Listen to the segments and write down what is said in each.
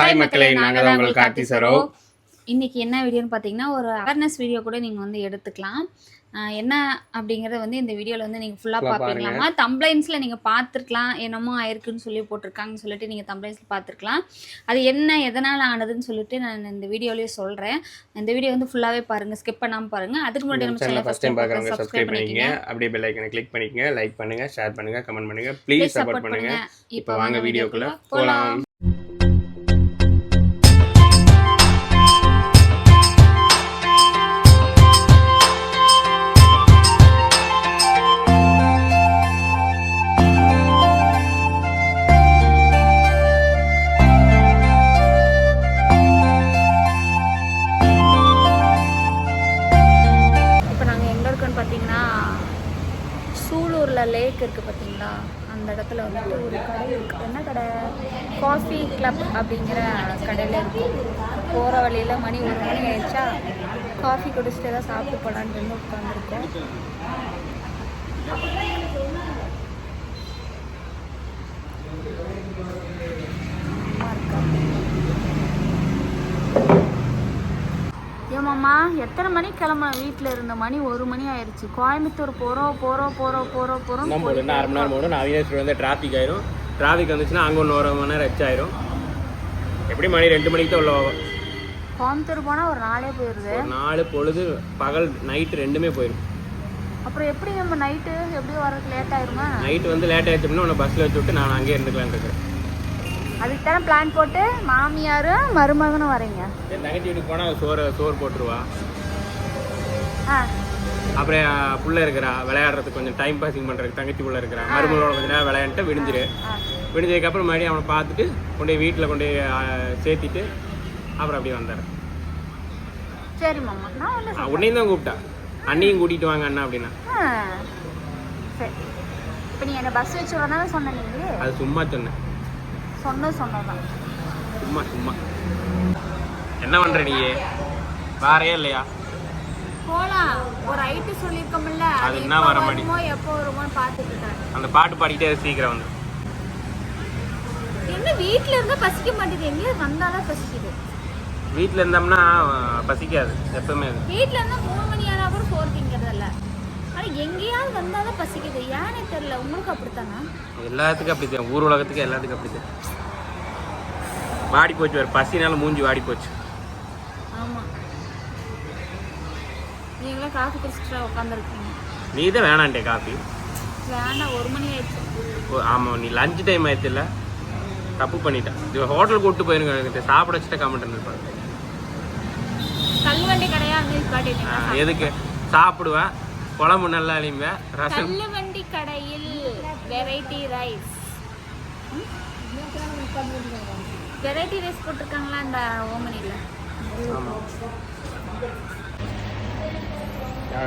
Hi மக்களே நாங்கள் தான் உங்கள் கார்த்தி சரோ இன்னைக்கு என்ன வீடியோன்னு பார்த்தீங்கன்னா ஒரு அவேர்னஸ் வீடியோ கூட நீங்கள் வந்து எடுத்துக்கலாம். என்ன அப்படிங்கிறத வந்து இந்த வீடியோவில் வந்து நீங்கள் ஃபுல்லாக பார்ப்பீங்களாமா தம்ப்ளைன்ஸில் நீங்கள் பார்த்துருக்கலாம் என்னமோ ஆயிருக்குன்னு சொல்லி போட்டிருக்காங்கன்னு சொல்லிட்டு நீங்கள் தம்ப்ளைன்ஸில் பார்த்துருக்கலாம் அது என்ன எதனால் ஆனதுன்னு சொல்லிட்டு நான் இந்த வீடியோலேயே சொல்கிறேன் இந்த வீடியோ வந்து ஃபுல்லாகவே பாருங்கள் ஸ்கிப் பண்ணாமல் பாருங்கள் அதுக்கு முன்னாடி நம்ம சேனலை ஃபஸ்ட் டைம் பார்க்குறவங்க சப்ஸ்கிரைப் பண்ணிக்கங்க. அப்படியே பெல் ஐக்கனை கிளிக் பண்ணிக்கங்க. லைக் பண்ணுங்க ஷேர் பண்ணுங்க கமெண்ட் பண்ணுங்க. ப்ளீஸ் சப்போர்ட் சப்போர்ட் பண்ணுங்க. பண்ணுங்க. இப்போ வாங்க வீடியோக்குள்ள போகலாம் அப்படிங்கிற கடையில் இருக்கும். போகிற வழியில் மணி ஒரு மணி ஆயிடுச்சா? காஃபி குடிச்சிட்டு ஏதாவது சாப்பிட்டு வந்து உட்காந்துருக்கோம் ஏமாம்மா எத்தனை மணிக்கு கிளம்பணும் வீட்டில் இருந்த? மணி ஒரு மணி ஆயிடுச்சு. கோயம்புத்தூர் போகிறோம் போகிறோம் போகிறோம் போகிறோம் போகிறோம் நம்ம ஒரு அரை மணி நேரம் போகணும் நான் அவினாஷ் வந்து டிராஃபிக் ஆயிரும். டிராஃபிக் வந்துச்சுன்னா அங்கே ஒன்று ஒரு மணி நேரம் ஆயிரும் எப்படி மணி ரெண்டு மணிக்கு தான் உள்ள போகும் கோயம்புத்தூர் போனால் ஒரு நாளே போயிடுது நாலு பொழுது பகல் நைட்டு ரெண்டுமே போயிடும் அப்புறம் எப்படி நம்ம நைட்டு எப்படி வரதுக்கு லேட் ஆயிருமா? நைட்டு வந்து லேட் ஆயிடுச்சோம்னா உன்னை பஸ்ஸில் வச்சு விட்டு நான் அங்கேயே இருந்துக்கலான்னு இருக்கிறேன். அதுக்கு தானே பிளான் போட்டு மாமியாரும் மருமகனும் வரீங்க என் தங்கச்சி வீட்டுக்கு போனால் சோறு சோறு போட்டுருவா. ஆ. அப்புறம் புள்ள இருக்கிறா விளையாடுறதுக்கு கொஞ்சம் டைம் பாசிங் பண்ணுறதுக்கு தங்கச்சி புள்ள இருக்கிறா. மருமகளோட கொஞ்ச நேரம் விளையாண்டுட்டு விடிஞ்சிரு. விடிஞ்சதுக்கப்புறம் மறுபடியும் அவனை பார்த்துட்டு கொண்டு போய் வீட்டில் கொண்டு போய் சேர்த்திட்டு அப்புறம் அப்படியே வந்தார். சரி மாமா உன்னையும் தான் கூப்பிட்டா. அண்ணியும் கூட்டிகிட்டு வாங்க அண்ணா அப்படின்னா. இப்போ நீங்கள் என்ன பஸ் வச்சு வரதானே சொன்ன நீங்கள். அது சும்மா சொன்னேன். சொன்னது சொன்னதான் சும்மா சும்மா. என்ன பண்ணுற நீ வாரையே இல்லையா? போலாம். ஒரு ஐட்டு சொல்லியிருக்கோம்ல அது என்ன வர மாட்டேங்குது? வருமோ எப்போ வருமோன்னு பார்த்துட்டு அந்த பாட்டு பாடிக்கிட்டே சீக்கிரம் வந்து எங்க வீட்ல இருந்தா பசிக்க மாட்டேங்குது. எங்கேயோ வந்தாதான் பசிக்குது. வீட்டில் இருந்தோம்னா பசிக்காது எப்பவுமே. வீட்ல இருந்தா மூணு மணி ஆனா கூட சோறு திங்கிறதில்ல. ஆனா எங்கேயாவது வந்தாதான் பசிக்குது. ஏன்னு தெரியல. உங்களுக்கு அப்படித்தானா? எல்லாத்துக்கும் அப்படி தான். ஊர் உலகத்துக்கு எல்லாத்துக்கும் அப்படி தான். வாடி போச்சு வேறு. பசினால மூஞ்சி வாடி போச்சு. ஆமா. நீங்களும் காஃபி குடிச்சிட்டு உட்காந்துருக்கீங்க நீ தான் வேணான்டே காஃபி. வேணாம் ஒரு மணி ஆயிடுச்சு. ஆமாம் நீ லஞ்ச் டைம் ஆயிடுச்சுல்ல. தப்பு பண்ணிட்டேன். இது ஹோட்டலுக்கு கூப்பிட்டு போயிருங்க எனக்கு சாப்பிட வச்சுட்டு கமெண்ட் இருப்பாங்க. தள்ளுவண்டி கடையா அங்கே காட்டிட்டீங்க எதுக்கு? சாப்பிடுவேன். குழம்பு நல்லா அழிம்பேன் ரசம். தள்ளுவண்டி கடையில் வெரைட்டி ரைஸ் வெரைட்டி ரைஸ் போட்டிருக்காங்களா இந்த ஓமனியில்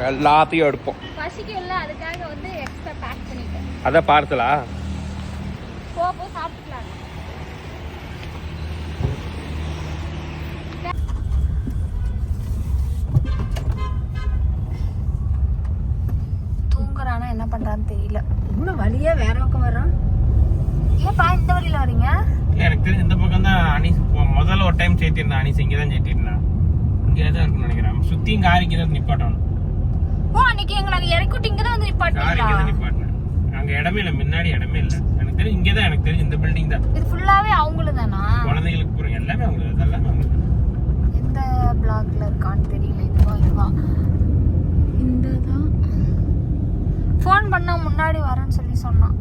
எல்லாத்தையும் எடுப்போம். பசிக்கும்ல அதுக்காக வந்து எக்ஸ்ட்ரா பேக் பண்ணிட்டேன். அதான் பார்சலா போ போ சாப்பிட்டுக்கலாம் தூங்குறானா என்ன பண்றான்னு தெரியல இன்னும் வழியே வேற பக்கம் வர்றான் ஏப்பா இந்த வழியில வரீங்க இல்லை எனக்கு தெரிஞ்ச இந்த பக்கம் தான் அனீஸ் போ- முதல்ல ஒரு டைம் சேர்த்திருந்தேன் அனீஸ் இங்கே தான் சேர்த்திருந்தேன் இங்கே தான் இருக்குன்னு நினைக்கிறேன் சுற்றியும் காரிக்கு தான் நிப்பாட்டணும். ஓ அன்னைக்கு எங்களை அங்க இறக்கி விட்டு இங்க தான் வந்து தான் நிப்பாட்டீங்களா நிப்பாட்டினேன். அங்கே இடமே இல்லை முன்னாடி இடமே இல்லை. எனக்கு தெரிஞ்சு இங்கே தான் எனக்கு தெரிஞ்சு இந்த பில்டிங் தான். இது ஃபுல்லாவே அவங்களும் தானா குழந்தைகளுக்கு போகிற எல்லாமே அவங்களுக்கு அதெல்லாமே அவங்களுக்கு. எந்த பிளாக்ல இருக்கான்னு தெரியல இதுவா இதுவா. இந்த தான் ஃபோன் பண்ணா முன்னாடி வரேன்னு சொல்லி சொன்னான்.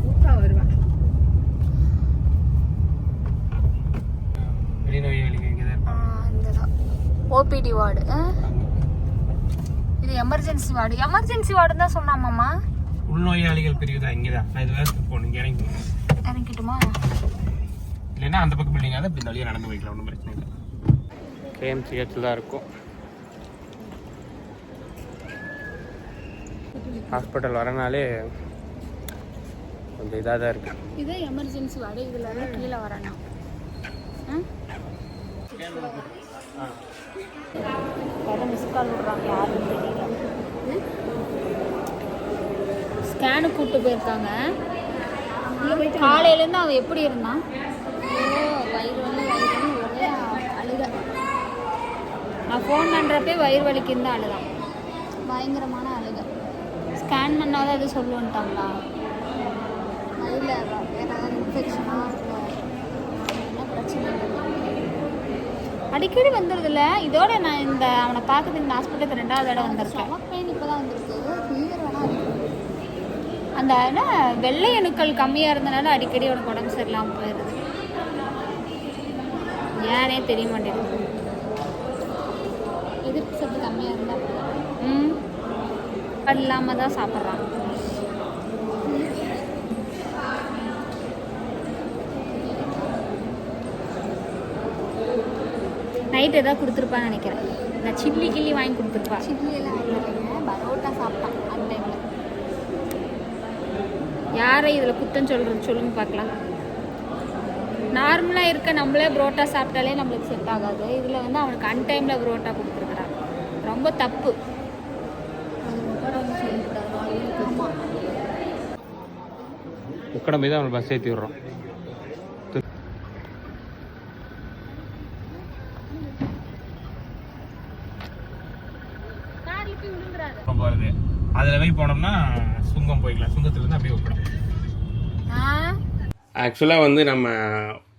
கூட்டா வருவான் வெளிநோயாளிகள் இங்கே தான் ஆ, இருப்பாங்க இந்த தான் ஓபிடி வார்டு. இது எமர்ஜென்சி வார்டு. எமர்ஜென்சி வார்டு தான் சொன்னாமாம்மா உள்நோயாளிகள் பிரிவு தான் இங்கே தான் நான் இது வேறு போகணும் இறங்கி. இறங்கிட்டுமா? இல்லைன்னா அந்த பக்கம் பில்டிங் அதை இப்படி இந்த வழியாக நடந்து போய்க்கலாம் ஒன்றும் பிரச்சனை இல்லை. கேஎம்சிஹெச்சில் தான் இருக்கும். ஹாஸ்பிட்டல் வரனாலே கொஞ்சம் இதாக தான் இருக்குது இது எமர்ஜென்சி வார்டு இதுல கீழே வரணும். மிஸ் கால் விடுறாங்க யாருன்னு தெரியல ஸ்கேனு கூப்பிட்டு போயிருக்காங்க. காலையிலேருந்து அவன் எப்படி இருந்தான்? வயிறு வலி வயிறு வலி ஒரே அழுக நான் ஃபோன் பண்ணுறப்பே வயிறு வலிக்குன்னு தான் அழுதான். பயங்கரமான அழுக. ஸ்கேன் பண்ணாதான் எதுவும் சொல்லுன்ட்டாங்களா? இல்லை வேறு ஏதாவது இன்ஃபெக்ஷனாக என்ன பிரச்சனை அடிக்கடி வந்துடுதுல்ல இதோட நான் இந்த அவனை பார்க்கறதுக்கு ஹாஸ்பிட்டலுக்கு ரெண்டாவது இடம் வந்திருக்கேன். பெயின் இப்போ தான் வந்திருக்கு. அந்த என்ன வெள்ளை அணுக்கள் கம்மியாக இருந்தனால அடிக்கடி அவனுக்கு உடம்பு சரியில்லாமல் போயிடுது ஏனே தெரிய மாட்டேங்குது. எதிர்ப்பு சத்து கம்மியாக இருந்தால் ம். இல்லாமல் தான் சாப்பிட்றான். நைட் ஏதாவது கொடுத்துருப்பான்னு நினைக்கிறேன். நான் சில்லி கில்லி வாங்கி கொடுத்துருப்பா. சில்லியெல்லாம் இல்லைங்க பரோட்டா சாப்பிட்டான் அந்த டைமில் யாரை இதில் குத்தம் சொல்கிறது சொல்லுங்க பார்க்கலாம். நார்மலாக இருக்க நம்மளே புரோட்டா சாப்பிட்டாலே நம்மளுக்கு செட் ஆகாது. இதில் வந்து அவனுக்கு அன்டைமில் புரோட்டா கொடுத்துருக்குறான் ரொம்ப தப்பு. உக்கடம் போய் தான் அவனை பஸ் ஏற்றி விடுறோம் போய் போனோம்னா சுங்கம் போய்க்கலாம். சுங்கத்துலேருந்து அப்படியே உக்கடம் ஆக்சுவலாக வந்து நம்ம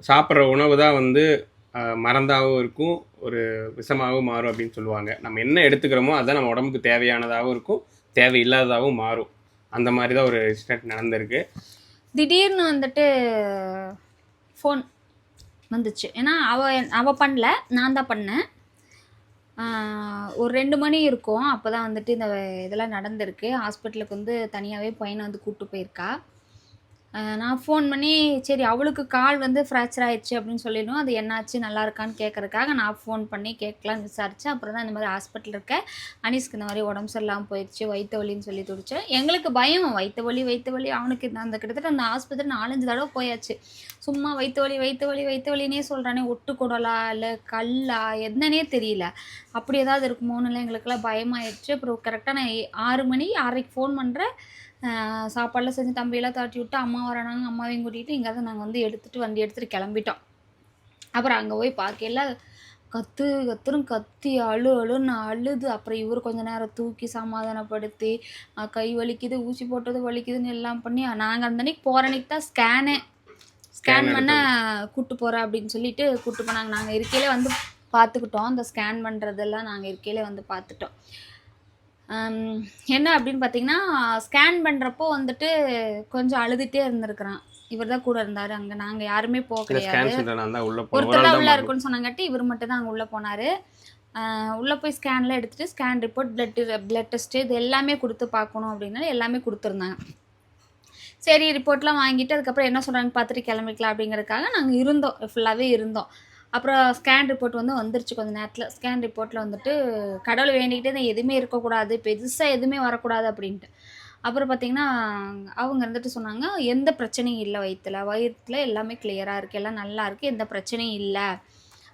சாப்பிட்ற உணவு தான் வந்து அஹ், மருந்தாகவும் இருக்கும் ஒரு விஷமாகவும் மாறும் அப்படின்னு சொல்லுவாங்க. நம்ம என்ன எடுத்துக்கிறோமோ அதுதான் நம்ம உடம்புக்கு தேவையானதாகவும் இருக்கும் தேவையில்லாததாகவும் மாறும். அந்த மாதிரி தான் ஒரு இன்சிடென்ட் நடந்திருக்கு. திடீர்னு வந்துட்டு ஃபோன் வந்துச்சு. ஏன்னா அவ அவ பண்ணல நான் தான் பண்ணேன். ஒரு ரெண்டு மணி இருக்கும். அப்போ தான் வந்துட்டு இந்த இதெல்லாம் நடந்திருக்கு. ஹாஸ்பிட்டலுக்கு வந்து தனியாகவே பையனை வந்து கூப்பிட்டு போயிருக்கா. நான் ஃபோன் பண்ணி சரி அவளுக்கு கால் வந்து ஃப்ராக்சர் ஆயிடுச்சு அப்படின்னு சொல்லிடணும். அது என்னாச்சு? நல்லா இருக்கான்னு கேட்கறதுக்காக நான் ஃபோன் பண்ணி கேட்கலான்னு விசாரித்தேன் அப்புறம் தான் இந்த மாதிரி ஹாஸ்பிட்டல் இருக்க. அனீஸ்க்கு இந்த மாதிரி உடம்பு சரியில்லாமல் போயிடுச்சு. வயிற்று வலின்னு சொல்லி துடிச்சேன். எங்களுக்கு பயம். வயிற்று வலி வயிற்று வலி. அவனுக்கு அந்த கிட்டத்தட்ட அந்த ஆஸ்பத்திரி நாலஞ்சு தடவை போயாச்சு. சும்மா வயிற்று வலி வயிற்று வலி வயிற்று வலினே சொல்கிறானே ஒட்டு குடலா இல்லை கல்லா என்னன்னே தெரியல. அப்படி ஏதாவது இருக்குமோன்னு எங்களுக்கெல்லாம் பயமாயிடுச்சு. அப்புறம் கரெக்டாக நான் ஆறு மணி ஆறரைக்கு ஃபோன் பண்ணுறேன் சாப்பாடெல்லாம் செஞ்சு தம்பியெல்லாம் தாட்டி விட்டு அம்மா வரானாங்க அம்மாவையும் கூட்டிகிட்டு இங்கே தான் நாங்கள் வந்து எடுத்துகிட்டு வண்டி எடுத்துகிட்டு கிளம்பிட்டோம். அப்புறம் அங்கே போய் பார்க்கல கத்து கத்துரும் கத்தி அழு அழுன்னு அழுது. அப்புறம் இவர் கொஞ்ச நேரம் தூக்கி சமாதானப்படுத்தி கை வலிக்குது ஊசி போட்டது வலிக்குதுன்னு எல்லாம் பண்ணி நாங்கள் அந்த அன்னைக்கு போகிற அன்னைக்கு தான் ஸ்கேனே ஸ்கேன் பண்ண கூட்டு போகிறேன் அப்படின்னு சொல்லிட்டு கூட்டு போனாங்க. நாங்கள் இருக்கையிலே வந்து பார்த்துக்கிட்டோம் அந்த ஸ்கேன் பண்ணுறதெல்லாம் நாங்கள் இருக்கையிலே வந்து பார்த்துட்டோம் என்ன அப்படின்னு பார்த்தீங்கன்னா ஸ்கேன் பண்ணுறப்போ வந்துட்டு கொஞ்சம் அழுதுகிட்டே இருந்திருக்கிறான். இவர் தான் கூட இருந்தார். அங்கே நாங்கள் யாருமே போக கிடையாது. உள்ளே ஒருத்தர் தான் உள்ள மாட்டோம். இருக்குன்னு சொன்னாங்காட்டி இவர் மட்டும் தான் அங்கே உள்ளே போனார். உள்ளே போய் ஸ்கேன்லாம் எடுத்துட்டு scan report blood blood test இது எல்லாமே கொடுத்து பார்க்கணும் அப்படின்னா எல்லாமே கொடுத்துருந்தாங்க. சரி ரிப்போர்ட்லாம் வாங்கிட்டு அதுக்கப்புறம் என்ன சொல்கிறாங்க பார்த்துட்டு கிளம்பிக்கலாம் அப்படிங்கிறதுக்காக நாங்கள் இருந்தோம். ஃபுல்லாகவே இருந்தோம். அப்புறம் ஸ்கேன் ரிப்போர்ட் வந்து வந்துருச்சு கொஞ்சம் நேரத்தில். ஸ்கேன் ரிப்போர்ட்டில் வந்துட்டு கடவுள் வேண்டிக்கிட்டே தான் எதுவுமே இருக்கக்கூடாது பெருசாக எதுவுமே வரக்கூடாது அப்படின்ட்டு. அப்புறம் பார்த்தீங்கன்னா அவங்க இருந்துட்டு சொன்னாங்க எந்த பிரச்சனையும் இல்லை வயிற்றுல வயிற்றில் எல்லாமே கிளியராக இருக்குது எல்லாம் நல்லா இருக்குது எந்த பிரச்சனையும் இல்லை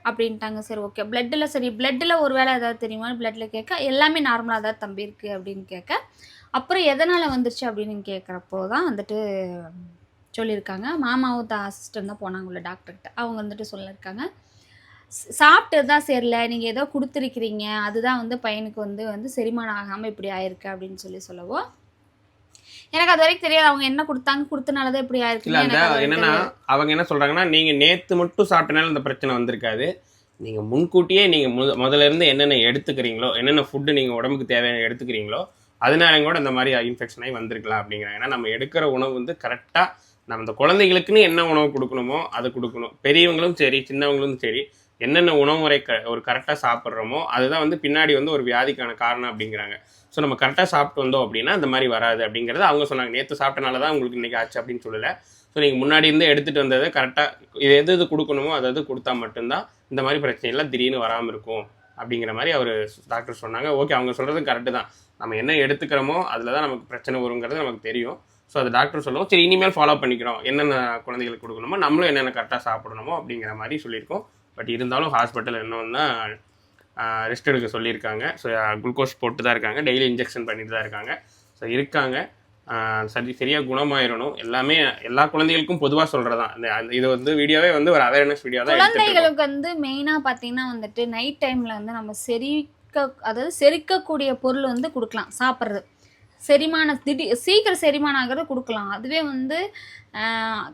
அப்படின்ட்டாங்க. சரி ஓகே பிளட்டில் சரி பிளட்டில் ஒரு வேளை ஏதாவது தெரியுமா? பிளட்டில் கேட்க எல்லாமே நார்மலாக தான் தம்பி இருக்குது அப்படின்னு கேட்க அப்புறம் எதனால் வந்துருச்சு அப்படின்னு கேட்குறப்போ தான் வந்துட்டு சொல்லியிருக்காங்க. மாமாவும் தான் அசிஸ்டன்ட் தான் போனாங்க உள்ள டாக்டர்கிட்ட அவங்க வந்துட்டு சொல்லியிருக்காங்க. சாப்பிட்டது தான் சரியில்ல நீங்கள் ஏதோ கொடுத்துருக்கிறீங்க அதுதான் வந்து பையனுக்கு வந்து வந்து செரிமானம் ஆகாமல் இப்படி ஆயிருக்கு அப்படின்னு சொல்லி சொல்லவோ? எனக்கு அது வரைக்கும் தெரியாது அவங்க என்ன கொடுத்தாங்க கொடுத்தனால தான் இப்படி ஆயிருக்கு. என்னன்னா அவங்க என்ன சொல்றாங்கன்னா நீங்க நேத்து மட்டும் சாப்பிட்டனால இந்த பிரச்சனை வந்திருக்காது. நீங்க முன்கூட்டியே நீங்க முத- முதல்ல இருந்து என்னென்ன எடுத்துக்கிறீங்களோ என்னென்ன ஃபுட்டு நீங்க உடம்புக்கு தேவையான எடுத்துக்கிறீங்களோ அதனால கூட இந்த மாதிரி இன்ஃபெக்ஷன் ஆகி வந்திருக்கலாம் அப்படிங்கிறாங்க. ஏன்னா நம்ம எடுக்கிற உணவு வந்து கரெக்டா நம்ம இந்த குழந்தைகளுக்குன்னு என்ன உணவு கொடுக்கணுமோ அதை கொடுக்கணும். பெரியவங்களும் சரி சின்னவங்களும் சரி என்னென்ன உணவு முறை க ஒரு கரெக்டாக சாப்பிட்றோமோ அதுதான் வந்து பின்னாடி வந்து ஒரு வியாதிக்கான காரணம் அப்படிங்கிறாங்க. ஸோ நம்ம கரெக்டாக சாப்பிட்டு வந்தோம் அப்படின்னா அந்த மாதிரி வராது அப்படிங்கிறத அவங்க சொன்னாங்க. நேற்று சாப்பிட்டனால தான் உங்களுக்கு இன்றைக்கி ஆச்சு அப்படின்னு சொல்லலை. ஸோ நீங்கள் முன்னாடி இருந்து எடுத்துகிட்டு வந்ததை கரெக்டாக இது எது எது கொடுக்கணுமோ அதை அது கொடுத்தா மட்டும்தான் இந்த மாதிரி பிரச்சனைலாம் திடீர்னு வராமல் இருக்கும் அப்படிங்கிற மாதிரி அவர் டாக்டர் சொன்னாங்க. ஓகே அவங்க சொல்கிறது கரெக்டு தான். நம்ம என்ன எடுத்துக்கிறோமோ அதில் தான் நமக்கு பிரச்சனை வருங்கிறது நமக்கு தெரியும். ஸோ அது டாக்டர் சொல்லுவோம் சரி இனிமேல் ஃபாலோ பண்ணிக்கிறோம். என்னென்ன குழந்தைகளுக்கு கொடுக்கணுமோ நம்மளும் என்னென்ன கரெக்டாக சாப்பிடணுமோ அப்படிங்கிற மாதிரி சொல்லியிருக்கோம். பட் இருந்தாலும் ஹாஸ்பிட்டல் இன்னும் ரெஸ்ட் எடுக்க சொல்லியிருக்காங்க. ஸோ குளுக்கோஸ் போட்டு தான் இருக்காங்க. டெய்லி இன்ஜெக்ஷன் பண்ணிட்டு தான் இருக்காங்க. ஸோ இருக்காங்க. சரி சரியாக குணமாயிடணும் எல்லாமே எல்லா குழந்தைகளுக்கும் பொதுவாக சொல்கிறதான் இந்த இது வந்து வீடியோவே வந்து ஒரு அவேர்னஸ் வீடியோ தான் குழந்தைகளுக்கு வந்து மெயினாக பார்த்தீங்கன்னா வந்துட்டு நைட் டைமில் வந்து நம்ம செரிக்க அதாவது செரிக்கக்கூடிய பொருள் வந்து கொடுக்கலாம் சாப்பிட்றது. செரிமான திடீர் சீக்கிரம் செரிமானம் ஆகிறது கொடுக்கலாம். அதுவே வந்து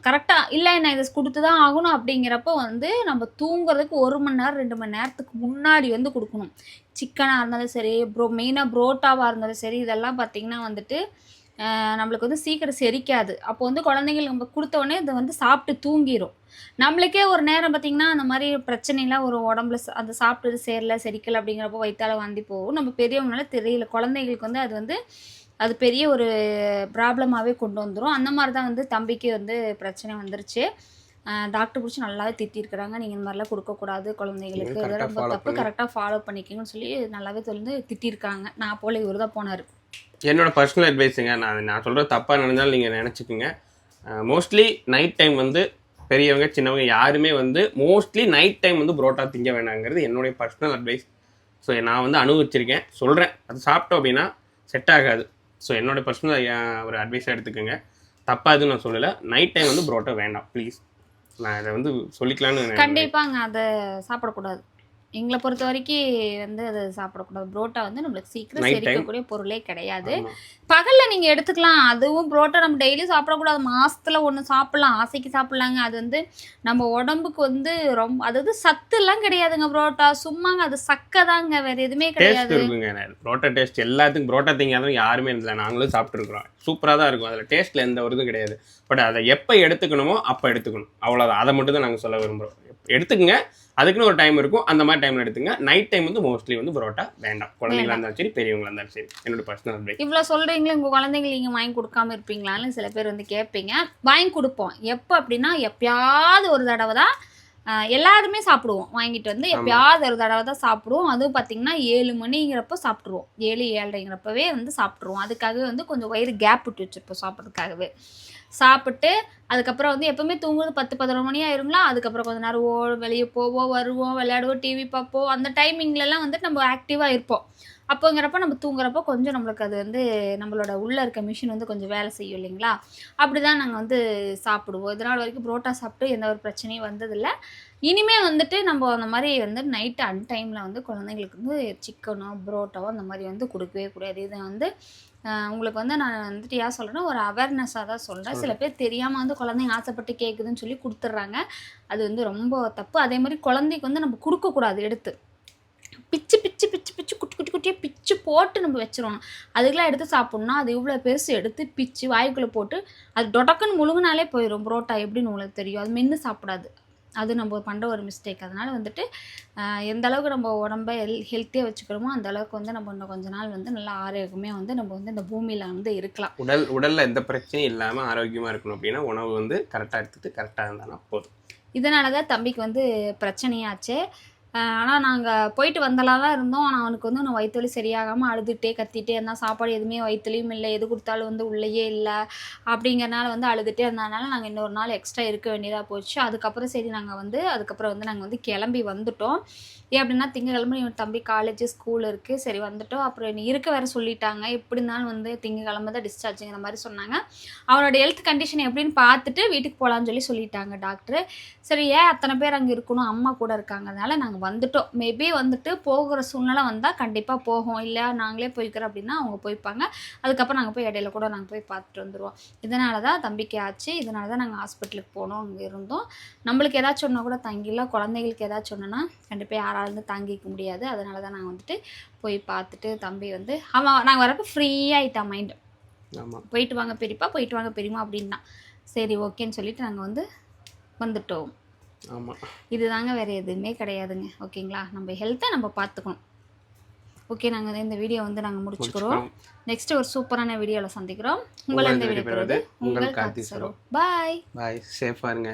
கரெக்டாக இல்லை நான் இதை கொடுத்து தான் ஆகணும் அப்படிங்கிறப்போ வந்து நம்ம தூங்குறதுக்கு ஒரு மணி நேரம் ரெண்டு மணி நேரத்துக்கு முன்னாடி வந்து கொடுக்கணும். சிக்கனாக இருந்தாலும் சரி ப்ரோ மெயினாக புரோட்டாவாக இருந்தாலும் சரி இதெல்லாம் பார்த்திங்கன்னா வந்துட்டு நம்மளுக்கு வந்து சீக்கிரம் செரிக்காது. அப்போ வந்து குழந்தைங்களுக்கு நம்ம கொடுத்த உடனே இதை வந்து சாப்பிட்டு தூங்கிடும் நம்மளுக்கே ஒரு நேரம் பார்த்திங்கன்னா அந்த மாதிரி பிரச்சனைலாம் ஒரு உடம்புல அந்த சாப்பிட்டது சேரல செரிக்கல அப்படிங்கிறப்போ வயிற்றால வாந்தி போகும். நம்ம பெரியவங்களால தெரியல. குழந்தைங்களுக்கு வந்து அது வந்து அது பெரிய ஒரு ப்ராப்ளமாகவே கொண்டு வந்துடும் அந்த மாதிரி தான் வந்து தம்பிக்கு வந்து பிரச்சனை வந்துருச்சு. டாக்டர் பிடிச்சி நல்லாவே திட்டிருக்கிறாங்க. நீங்கள் இந்த மாதிரிலாம் கொடுக்கக்கூடாது. குழந்தைங்களுக்கு இதெல்லாம் ரொம்ப தப்பு. கரெக்டாக ஃபாலோ பண்ணிக்கங்கன்னு சொல்லி நல்லாவே வந்து திட்டிருக்காங்க. நான் போல இவர் தான் போனார். என்னோட பர்சனல் அட்வைஸுங்க நான் நான் சொல்கிறது தப்பாக நடந்தாலும் நீங்கள் நினச்சிக்கோங்க. மோஸ்ட்லி நைட் டைம் வந்து பெரியவங்க சின்னவங்க யாருமே வந்து மோஸ்ட்லி நைட் டைம் வந்து புரோட்டா திங்க வேணாங்கிறது என்னுடைய பர்சனல் அட்வைஸ் ஸோ நான் வந்து அனுபவிச்சிருக்கேன். சொல்கிறேன் அது சாப்பிட்டோம் அப்படின்னா செட் ஆகாது. ஸோ என்னோட பர்சனல் ஒரு அட்வைஸாக எடுத்துக்கோங்க. தப்பாக எதுவும் நான் சொல்லலை. நைட் டைம் வந்து புரோட்டா வேண்டாம் ப்ளீஸ் நான் இதை வந்து சொல்லிக்கலான்னு கண்டிப்பாங்க அதை சாப்பிடக்கூடாது. எங்களை பொறுத்த வரைக்கும் வந்து அதை சாப்பிடக்கூடாது. புரோட்டா வந்து நம்மளுக்கு சீக்கிரம்? செரிக்கக்கூடிய பொருளே கிடையாது. பகல்ல நீங்க எடுத்துக்கலாம். அதுவும் புரோட்டா நம்ம டெய்லி சாப்பிடக்கூடாது. மாசத்துல ஒன்று சாப்பிடலாம். ஆசைக்கு சாப்பிடலாங்க. அது வந்து நம்ம உடம்புக்கு வந்து ரொம்ப அதாவது சத்து எல்லாம் கிடையாதுங்க புரோட்டா. சும்மாங்க. அது சக்கை தாங்க வேற எதுவுமே கிடையாது. புரோட்டா டேஸ்ட் எல்லாத்துக்கும் புரோட்டா திங்காதவங்க யாருமே இல்லை. நாங்களும் சாப்பிட்ருக்குறோம் சூப்பராக தான் இருக்கும். அதில் டேஸ்ட்டில் எந்த ஒரு இதுவும் கிடையாது. பட் அதை எப்போ எடுத்துக்கணுமோ அப்போ எடுத்துக்கணும். அவ்வளோதான் அதை மட்டும் தான் நாங்கள் சொல்ல விரும்புகிறோம் எடுத்துக்கங்க. அதுக்குன்னு ஒரு டைம் இருக்கும். அந்த மாதிரி டைமில் எடுத்துங்க. நைட் டைம் வந்து மோஸ்ட்லி வந்து புரோட்டா வேண்டாம். குழந்தைங்களா இருந்தாலும் சரி பெரியவங்களா இருந்தாலும் சரி. என்னோட பர்சனல் அட்வைஸ் இவ்வளோ சொல்றீங்களே உங்க குழந்தைங்க நீங்க வாங்கி கொடுக்காம இருப்பீங்களான்னு சில பேர் வந்து கேட்பீங்க. வாங்கி கொடுப்போம். எப்போ அப்படின்னா எப்பயாவது ஒரு தடவை தான் எல்லாருமே சாப்பிடுவோம். வாங்கிட்டு வந்து எப்பயாவது ஒரு தடவை தான் சாப்பிடுவோம். அதுவும் பார்த்தீங்கன்னா ஏழு மணிங்கிறப்போ சாப்பிட்ருவோம் ஏழு ஏழரைங்கிறப்பவே வந்து சாப்பிட்ருவோம் அதுக்காகவே வந்து கொஞ்சம் வயிறு கேப் விட்டு வச்சுருப்போம் சாப்பிட்றதுக்காகவே. சாப்பிட்டு அதுக்கப்புறம் வந்து எப்பவுமே தூங்குறது பத்து பதினொரு மணி ஆயிருங்களா? அதுக்கப்புறம் கொஞ்ச நேரம் ஓ வெளியே போவோம் வருவோம் விளையாடுவோம் டிவி பார்ப்போம். அந்த டைமிங்லலாம் வந்து நம்ம ஆக்டிவாக இருப்போம். அப்போங்கிறப்ப நம்ம தூங்குறப்போ கொஞ்சம் நம்மளுக்கு அது வந்து நம்மளோட உள்ளே இருக்க மிஷின் வந்து கொஞ்சம் வேலை செய்யும் இல்லைங்களா? அப்படி தான் நாங்கள் வந்து சாப்பிடுவோம். இதனால் வரைக்கும் புரோட்டா சாப்பிட்டு எந்த ஒரு பிரச்சனையும் வந்ததில்லை. இனிமே வந்துட்டு நம்ம அந்த மாதிரி வந்து நைட்டு அன் டைமில் வந்து குழந்தைங்களுக்கு வந்து சிக்கனோ புரோட்டாவோ அந்த மாதிரி வந்து கொடுக்கவே கூடாது. இதை வந்து உங்களுக்கு வந்து நான் வந்துட்டு ஏன் சொல்கிறேன்னா ஒரு அவேர்னஸாக தான் சொல்கிறேன் சில பேர் தெரியாமல் வந்து குழந்தைங்க ஆசைப்பட்டு கேட்குதுன்னு சொல்லி கொடுத்துட்றாங்க அது வந்து ரொம்ப தப்பு. அதே மாதிரி குழந்தைக்கு வந்து நம்ம கொடுக்கக்கூடாது எடுத்து. பிச்சு பிச்சு பிச்சு பிச்சு குட்டி குட்டி குட்டியாக பிச்சு போட்டு நம்ம வச்சிடணும் அதுக்கெல்லாம் எடுத்து சாப்பிட்ணுன்னா அது இவ்வளோ பெருசு எடுத்து பிச்சு வாய்க்குள்ளே போட்டு அது டொடக்குன்னு முழுங்கினாலே போயிடும் புரோட்டா. எப்படின்னு உங்களுக்கு தெரியும். அது மென்று சாப்பிடாது. அது நம்ம பண்ணுற ஒரு மிஸ்டேக் அதனால் வந்துட்டு எந்த அளவுக்கு நம்ம உடம்ப ஹெல் ஹெல்த்தியாக வச்சுக்கிறோமோ அந்த அளவுக்கு வந்து நம்ம இன்னும் கொஞ்ச நாள் வந்து நல்லா ஆரோக்கியமே வந்து நம்ம வந்து இந்த பூமியில் வந்து இருக்கலாம். உடல் உடலில் எந்த பிரச்சனையும் இல்லாமல் ஆரோக்கியமாக இருக்கணும் அப்படின்னா உணவு வந்து கரெக்டாக எடுத்துட்டு கரெக்டாக இருந்தாலும் போதும். இதனால தான் தம்பிக்கு வந்து பிரச்சனையாச்சு. ஆனால் நாங்கள் போயிட்டு வந்தலாம் தான் இருந்தோம். ஆனால் அவனுக்கு வந்து நான் வயிற்று வலி சரியாகாமல் அழுதுகிட்டே கத்திட்டே இருந்தான். சாப்பாடு எதுவுமே வயிற்றுலையும் இல்லை. எது கொடுத்தாலும் வந்து உள்ளேயே இல்லை. அப்படிங்கறனால வந்து அழுதுகிட்டே இருந்ததுனால நாங்கள் இன்னொரு நாள் எக்ஸ்ட்ரா இருக்க வேண்டியதாக போச்சு. அதுக்கப்புறம் சரி நாங்கள் வந்து அதுக்கப்புறம் வந்து நாங்கள் வந்து கிளம்பி வந்துட்டோம். ஏன் அப்படின்னா திங்கக்கிழமை இவன் தம்பி காலேஜ் ஸ்கூல் இருக்குது சரி வந்துட்டோம். அப்புறம் நீ இருக்க வேற சொல்லிட்டாங்க. எப்படி இருந்தாலும் வந்து திங்கக்கிழமை தான் டிஸ்சார்ஜுங்கிற மாதிரி சொன்னாங்க. அவனோட ஹெல்த் கண்டிஷன் எப்படின்னு பார்த்துட்டு வீட்டுக்கு போகலான்னு சொல்லி சொல்லிட்டாங்க டாக்டர் சரி ஏன் அத்தனை பேர் அங்கே இருக்கணும்? அம்மா கூட இருக்காங்கனால நாங்கள் வந்துட்டோம். மேபி வந்துட்டு போகிற சூழ்நிலை வந்தால் கண்டிப்பாக போகும். இல்லை நாங்களே போய்க்கிறோம் அப்படின்னா அவங்க போய்ப்பாங்க. அதுக்கப்புறம் நாங்கள் போய் இடையில கூட நாங்கள் போய் பார்த்துட்டு வந்துடுவோம் இதனால தான் தம்பிக்கு ஆச்சு. இதனால தான் நாங்கள் ஹாஸ்பிட்டலுக்கு போனோம் அங்கே இருந்தோம். நம்மளுக்கு ஏதாச்சும் ஒன்றா கூட தங்கிடலாம். குழந்தைங்களுக்கு ஏதாச்சும் ஒன்றுனா கண்டிப்பாக யாராலும் தாங்கிக்க முடியாது. அதனால தான் நாங்கள் வந்துட்டு போய் பார்த்துட்டு தம்பி வந்து அவன் நாங்கள் வரப்போ ஃப்ரீயாகிட்டான் மைண்டு போயிட்டு வாங்க பெரியப்பா போயிட்டு வாங்க பெரியம்மா அப்படின்னா. சரி ஓகேன்னு சொல்லிட்டு நாங்கள் வந்து வந்துட்டோம். ஆமாம் இதுதாங்க வேறு எதுவுமே கிடையாதுங்க. ஓகேங்களா? நம்ம ஹெல்த்தை நம்ம பார்த்துக்கணும். ஓகே நாங்கள் இந்த வீடியோ வந்து நாங்கள் முடிச்சுக்கிறோம். நெக்ஸ்ட் ஒரு சூப்பரான வீடியோவில் சந்திக்கிறோம். உங்களை இந்த வீடியோ உங்கள் காத்தி சரோ. பாய் பாய் சேஃபாக இருங்க